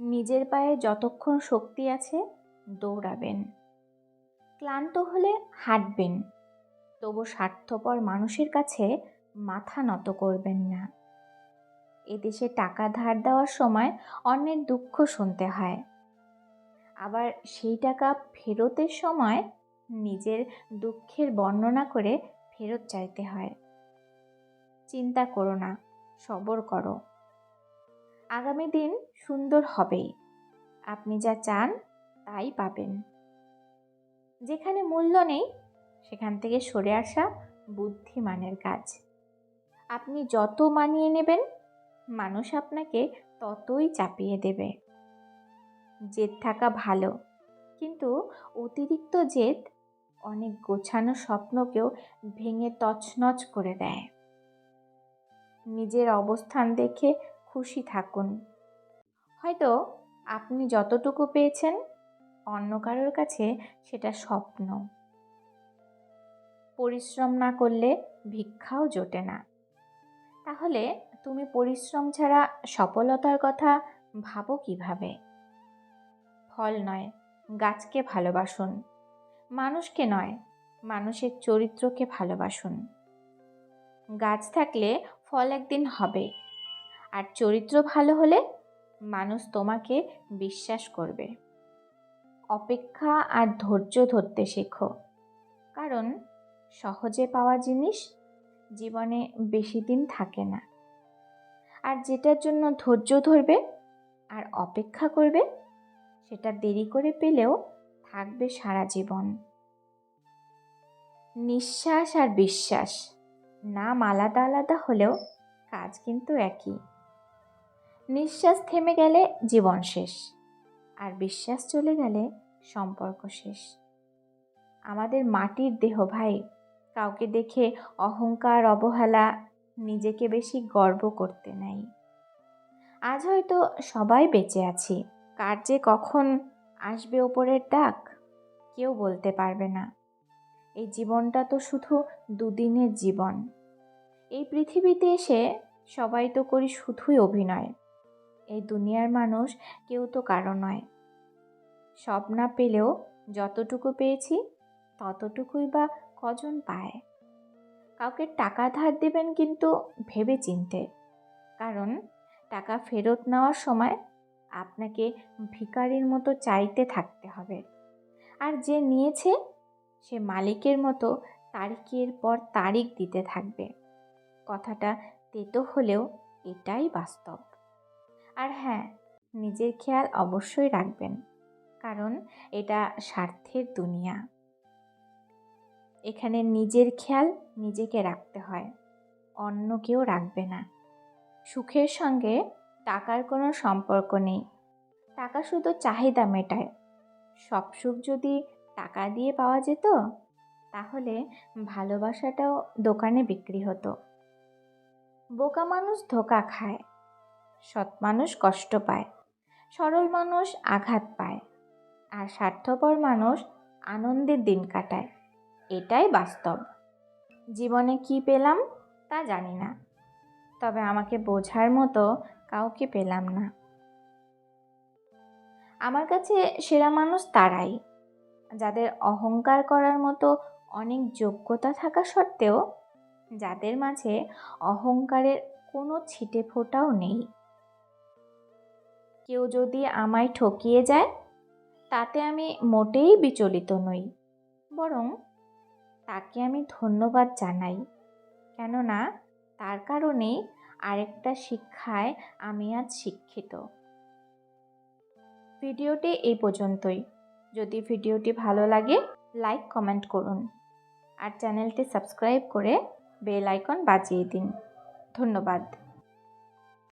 নিজের পায়ে যতক্ষণ শক্তি আছে দৌড়াবেন। ক্লান্ত হলে হাঁটবেন, তবু স্বার্থপর মানুষের কাছে মাথা নত করবেন না। এদেশে টাকা ধার দেওয়ার সময় অন্যের দুঃখ শুনতে হয়। আবার সেই টাকা ফেরতের সময় নিজের দুঃখের বর্ণনা করে ফেরত চাইতে হয়। চিন্তা করো না, সবর করো। আগামী দিন সুন্দর হবেই। আপনি যা চান, তাই পাবেন। যেখানে মূল্য নেই, সেখান থেকে সরে আসা বুদ্ধিমানের কাজ। আপনি যত মানিয়ে নেবেন, মানুষ আপনাকে ততই চাপিয়ে দেবে। জেদ থাকা ভালো, কিন্তু অতিরিক্ত জেদ অনেক গোছানো স্বপ্নকেও ভেঙে তছনছ করে দেয়। নিজের অবস্থান দেখে খুশি থাকুন। হয়তো আপনি যতটুকু পেয়েছেন, অন্য কারোর কাছে সেটা স্বপ্ন। পরিশ্রম না করলে ভিক্ষাও জোটে না। তাহলে তুমি পরিশ্রম ছাড়া সফলতার কথা ভাবো কীভাবে? ফল নয়, গাছকে ভালোবাসুন। মানুষকে নয়, মানুষের চরিত্রকে ভালোবাসুন। গাছ থাকলে ফল একদিন হবে। আর চরিত্র ভালো হলে মানুষ তোমাকে বিশ্বাস করবে। অপেক্ষা আর ধৈর্য ধরতে শেখো। কারণ সহজে পাওয়া জিনিস জীবনে বেশি দিন থাকে না। আর যেটার জন্য ধৈর্য ধরবে আর অপেক্ষা করবে, সেটা দেরি করে পেলেও থাকবে সারা জীবন। নিঃশ্বাস আর বিশ্বাস, নাম আলাদা আলাদা হলেও কাজ কিন্তু একই। নিঃশ্বাস থেমে গেলে জীবন শেষ, আর বিশ্বাস চলে গেলে সম্পর্ক শেষ। আমাদের মাটির দেহ ভাই, কাউকে দেখে অহংকার, অবহেলা নিজেকে বেশি গর্ব করতে নাই। আজ হয়তো সবাই বেঁচে আছি, কার যে কখন আসবে ওপরের ডাক কেউ বলতে পারবে না। এই জীবনটা তো শুধু দুদিনের জীবন। এই পৃথিবীতে এসে সবাই তো করি শুধুই অভিনয়। এই দুনিয়ার মানুষ কেউ তো কারও নয়। সব না পেলেও যতটুকু পেয়েছি, ততটুকুই বা কজন পায়। কাউকে টাকা ধার দেবেন কিন্তু ভেবে চিনতে কারণ টাকা ফেরত নেওয়ার সময় আপনাকে ভিকারির মতো চাইতে থাকতে হবে। আর যে নিয়েছে, সে মালিকের মতো তারিখের পর তারিখ দিতে থাকবে। কথাটা তেতো হলেও এটাই বাস্তব। আর হ্যাঁ নিজের খেয়াল অবশ্যই রাখবেন, কারণ এটা স্বার্থের দুনিয়া। এখানে নিজের খেয়াল নিজেকে রাখতে হয় অন্য কেউ রাখবে না। সুখের সঙ্গে টাকার কোনো সম্পর্ক নেই, টাকা শুধু চাহিদা মেটায়। সব সুখ যদি টাকা দিয়ে পাওয়া যেত, তাহলে ভালোবাসাটাও দোকানে বিক্রি হতো। বোকা মানুষ ধোকা খায় সৎ মানুষ কষ্ট পায়, সরল মানুষ আঘাত পায়, আর স্বার্থপর মানুষ আনন্দের দিন কাটায়। এটাই বাস্তব। জীবনে কি পেলাম তা জানি না, তবে আমাকে বোঝার মতো কাউকে পেলাম না। আমার কাছে সেরা মানুষ তারাই, যাদের অহংকার করার মতো অনেক যোগ্যতা থাকা সত্ত্বেও, যাদের মাঝে অহংকারের কোনো ছিটে ফোটাও নেই। কেউ যদি আমায় ঠকিয়ে যায়, তাতে আমি মোটেই বিচলিত নই। বরং তাকে আমি ধন্যবাদ জানাই। কেননা তার কারণেই আরেকটা শিক্ষায় আমি আজ শিক্ষিত। ভিডিওটি এই পর্যন্তই। যদি ভিডিওটি ভালো লাগে, লাইক, কমেন্ট করুন। আর চ্যানেলটি সাবস্ক্রাইব করে বেল আইকন বাজিয়ে দিন। ধন্যবাদ।